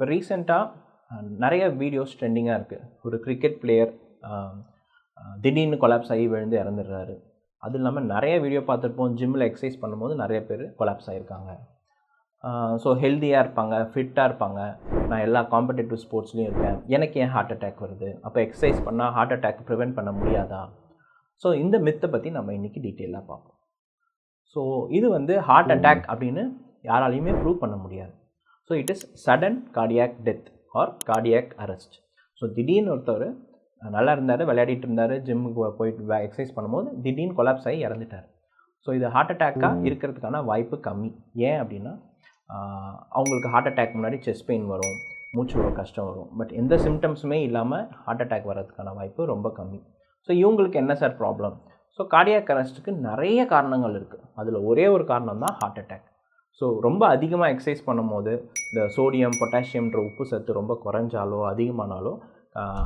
இப்போ ரீசெண்டாக நிறைய வீடியோஸ் ட்ரெண்டிங்காக இருக்குது ஒரு கிரிக்கெட் பிளேயர் திடீர்னு கொலாப்ஸ் ஆகி விழுந்து இறந்துடுறாரு. அது இல்லாமல் நிறைய வீடியோ பார்த்துருப்போம். ஜிம்மில் எக்ஸசைஸ் பண்ணும்போது நிறைய பேர் கொலாப்ஸ் ஆகியிருக்காங்க ஸோ ஹெல்த்தியாக இருப்பாங்க ஃபிட்டாக இருப்பாங்க. நான் எல்லா காம்படிட்டிவ் ஸ்போர்ட்ஸ்லேயும் இருக்கேன். எனக்கு ஏன் ஹார்ட் அட்டாக் வருது? அப்போ எக்ஸசைஸ் பண்ணால் ஹார்ட் அட்டாக் ப்ரிவெண்ட் பண்ண முடியாதா? ஸோ இந்த மித்தை பற்றி நம்ம இன்றைக்கி டீட்டெயிலாக பார்ப்போம். ஸோ இது வந்து ஹார்ட் அட்டாக் அப்படின்னு யாராலையுமே ப்ரூவ் பண்ண முடியாது. So it is sudden cardiac death or cardiac arrest so திடீர்னு ஒருத்தர் நல்லா இருந்தார் விளையாடிட்டு இருந்தார் ஜிம்முக்கு போயிட்டு எக்ஸசைஸ் பண்ணும்போது திடீர்னு கொலாப்ஸ் ஆகி இறந்துட்டார். ஸோ இது ஹார்ட் அட்டாக்காக இருக்கிறதுக்கான வாய்ப்பு கம்மி. ஏன் அப்படின்னா அவங்களுக்கு ஹார்ட் அட்டாக் முன்னாடி செஸ்ட் பெயின் வரும் மூச்சு விட கஷ்டம் வரும். பட் எந்த சிம்டம்ஸுமே இல்லாமல் ஹார்ட் அட்டாக் வர்றதுக்கான வாய்ப்பு ரொம்ப கம்மி. ஸோ இவங்களுக்கு என்ன சார் ப்ராப்ளம் ஸோ கார்டியாக் அரெஸ்ட்டுக்கு நிறைய காரணங்கள் இருக்குது அதில் ஒரே ஒரு காரணம் தான் ஹார்ட் அட்டாக் ஸோ ரொம்ப அதிகமாக எக்ஸசைஸ் பண்ணும்போது இந்த சோடியம் பொட்டாசியம்ன்ற உப்பு சத்து ரொம்ப குறைஞ்சாலோ அதிகமானாலோ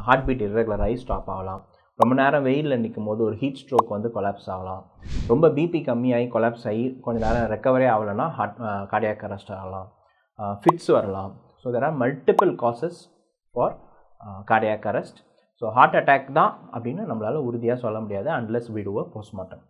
ஹார்ட் பீட் இரெகுலராகி ஸ்டாப் ஆகலாம். ரொம்ப நேரம் வெயிலில் நிற்கும் போது ஒரு ஹீட் ஸ்ட்ரோக் வந்து கொலாப்ஸ் ஆகலாம். ரொம்ப பிபி கம்மியாகி கொலாப்ஸ் ஆகி கொஞ்சம் நேரம் ரெக்கவரே ஆகலைன்னா ஹார்ட் கார்டியாக் அரெஸ்ட் ஆகலாம். ஃபிட்ஸ் வரலாம். So there are multiple causes for cardiac arrest so heart attack தான் அப்படின்னு நம்மளால் உறுதியாக சொல்ல முடியாது அன்லெஸ் வீடுவோ போஸ்ட்மார்ட்டம்